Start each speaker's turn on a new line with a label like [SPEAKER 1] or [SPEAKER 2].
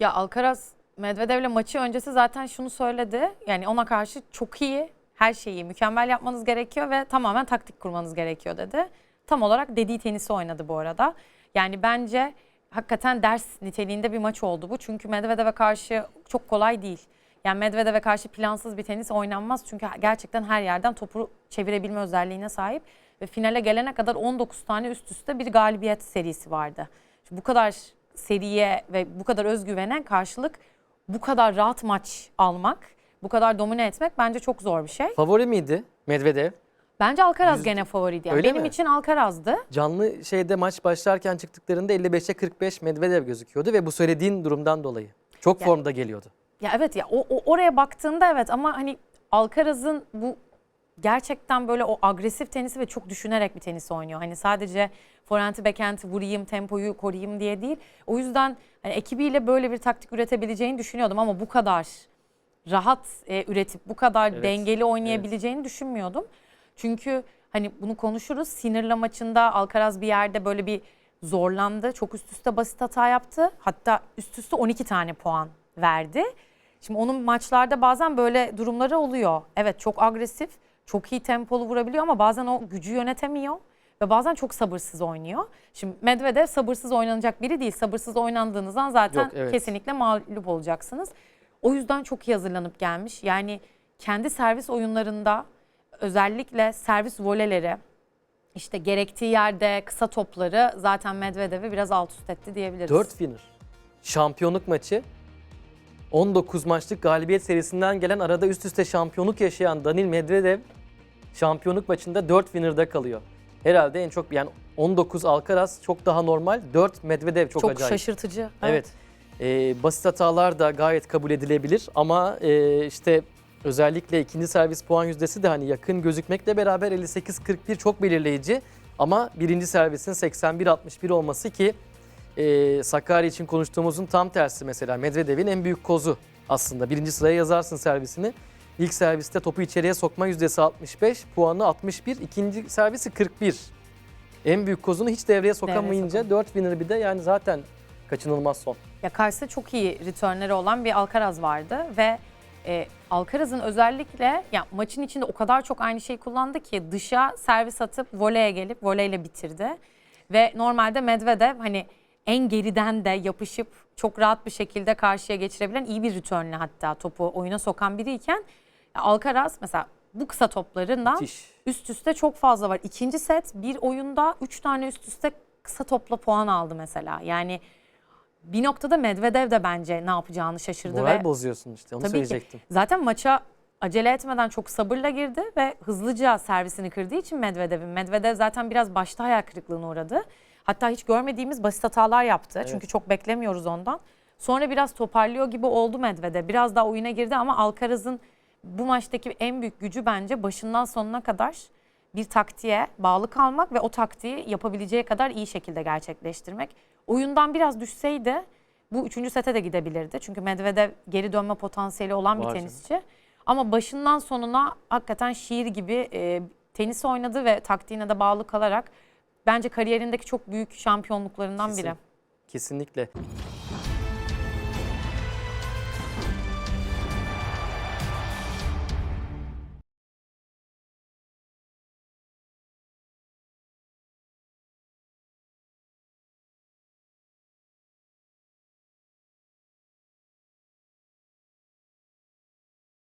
[SPEAKER 1] Ya Alcaraz Medvedev'le maçı öncesi zaten şunu söyledi. Yani ona karşı çok iyi, her şeyi mükemmel yapmanız gerekiyor ve tamamen taktik kurmanız gerekiyor dedi. Tam olarak dediği tenisi oynadı bu arada. Yani bence hakikaten ders niteliğinde bir maç oldu bu. Çünkü Medvedev'e karşı çok kolay değil. Yani Medvedev'e karşı plansız bir tenis oynanmaz. Çünkü gerçekten her yerden topu çevirebilme özelliğine sahip. Ve finale gelene kadar 19 tane üst üste bir galibiyet serisi vardı. Şimdi bu kadar seriye ve bu kadar özgüvene karşılık bu kadar rahat maç almak, bu kadar domine etmek bence çok zor bir şey.
[SPEAKER 2] Favori miydi Medvedev?
[SPEAKER 1] Bence Alcaraz
[SPEAKER 2] Yüz-
[SPEAKER 1] gene favoriydi. Yani
[SPEAKER 2] Öyle
[SPEAKER 1] Benim
[SPEAKER 2] mi?
[SPEAKER 1] için Alcaraz'dı.
[SPEAKER 2] Canlı şeyde maç başlarken çıktıklarında 55'e 45 Medvedev gözüküyordu ve bu söylediğin durumdan dolayı. Çok
[SPEAKER 1] Ya-
[SPEAKER 2] formda geliyordu.
[SPEAKER 1] Ya evet ya o, o- oraya baktığında evet ama hani Alcaraz'ın bu gerçekten böyle o agresif tenisi ve çok düşünerek bir tenis oynuyor. Hani sadece forehand'i backhand'i vurayım, tempoyu koruyayım diye değil. O yüzden hani ekibiyle böyle bir taktik üretebileceğini düşünüyordum ama bu kadar rahat e, üretip bu kadar
[SPEAKER 2] Evet,
[SPEAKER 1] dengeli oynayabileceğini düşünmüyordum. Çünkü hani bunu konuşuruz. Sinirli maçında Alcaraz bir yerde böyle bir zorlandı. Çok üst üste basit hata yaptı. Hatta üst üste 12 tane puan verdi. Şimdi onun maçlarda bazen böyle durumları oluyor. Evet çok agresif, çok iyi tempolu vurabiliyor ama bazen o gücü yönetemiyor. Ve bazen çok sabırsız oynuyor. Şimdi Medvedev sabırsız oynanacak biri değil. Sabırsız oynandığınız an zaten
[SPEAKER 2] Yok, evet.
[SPEAKER 1] kesinlikle mağlup olacaksınız. O yüzden çok iyi hazırlanıp gelmiş. Yani kendi servis oyunlarında özellikle servis voleleri işte gerektiği yerde kısa topları zaten Medvedev'i biraz alt üst etti diyebiliriz.
[SPEAKER 2] 4 winner. Şampiyonluk maçı. 19 maçlık galibiyet serisinden gelen arada üst üste şampiyonluk yaşayan Danil Medvedev şampiyonluk maçında 4 winner'da kalıyor. Herhalde en çok yani 19 Alcaraz çok daha normal. 4 Medvedev çok,
[SPEAKER 1] çok
[SPEAKER 2] acayip.
[SPEAKER 1] şaşırtıcı.
[SPEAKER 2] Evet. Ee, basit hatalar da gayet kabul edilebilir ama e, işte özellikle ikinci servis puan yüzdesi de hani yakın gözükmekle beraber 58-41 çok belirleyici. Ama birinci servisin 81-61 olması ki e, Sakarya için konuştuğumuzun tam tersi mesela Medvedev'in en büyük kozu aslında. Birinci sıraya yazarsın servisini. İlk serviste topu içeriye sokma yüzdesi 65, puanı 61, ikinci servisi 41. En büyük kozunu hiç devreye sokamayınca
[SPEAKER 1] sokamıyor.
[SPEAKER 2] 4 winner bir de yani zaten kaçınılmaz son.
[SPEAKER 1] Ya karşısında çok iyi returnleri olan bir Alcaraz vardı ve e, Alcaraz'ın özellikle ya maçın içinde o kadar çok aynı şeyi kullandı ki dışa servis atıp voleye gelip voleyle bitirdi. Ve normalde Medvedev hani en geriden de yapışıp çok rahat bir şekilde karşıya geçirebilen iyi bir returnle hatta topu oyuna sokan biriyken Alcaraz mesela bu kısa toplarından
[SPEAKER 2] Müthiş.
[SPEAKER 1] üst üste çok fazla var. İkinci set bir oyunda 3 tane üst üste kısa topla puan aldı mesela. Yani bir noktada Medvedev de bence ne yapacağını şaşırdı
[SPEAKER 2] Moral
[SPEAKER 1] ve
[SPEAKER 2] bozuyorsun işte onu
[SPEAKER 1] tabii
[SPEAKER 2] söyleyecektim.
[SPEAKER 1] ki zaten maça acele etmeden çok sabırla girdi ve hızlıca servisini kırdığı için Medvedev'in Medvedev zaten biraz başta hayal kırıklığına uğradı. Hatta hiç görmediğimiz basit hatalar yaptı.
[SPEAKER 2] Evet.
[SPEAKER 1] Çünkü çok beklemiyoruz ondan. Sonra biraz toparlıyor gibi oldu Medvedev. Biraz daha oyuna girdi ama Alcaraz'ın bu maçtaki en büyük gücü bence başından sonuna kadar bir taktiğe bağlı kalmak ve o taktiği yapabileceği kadar iyi şekilde gerçekleştirmek. Oyundan biraz düşseydi bu üçüncü sete de gidebilirdi. Çünkü Medvedev geri dönme potansiyeli olan bir
[SPEAKER 2] Var
[SPEAKER 1] tenisçi. Ama başından sonuna hakikaten şiir gibi e, tenis oynadı ve taktiğine de bağlı kalarak bence kariyerindeki çok büyük şampiyonluklarından biri.
[SPEAKER 2] Kesin. Kesinlikle.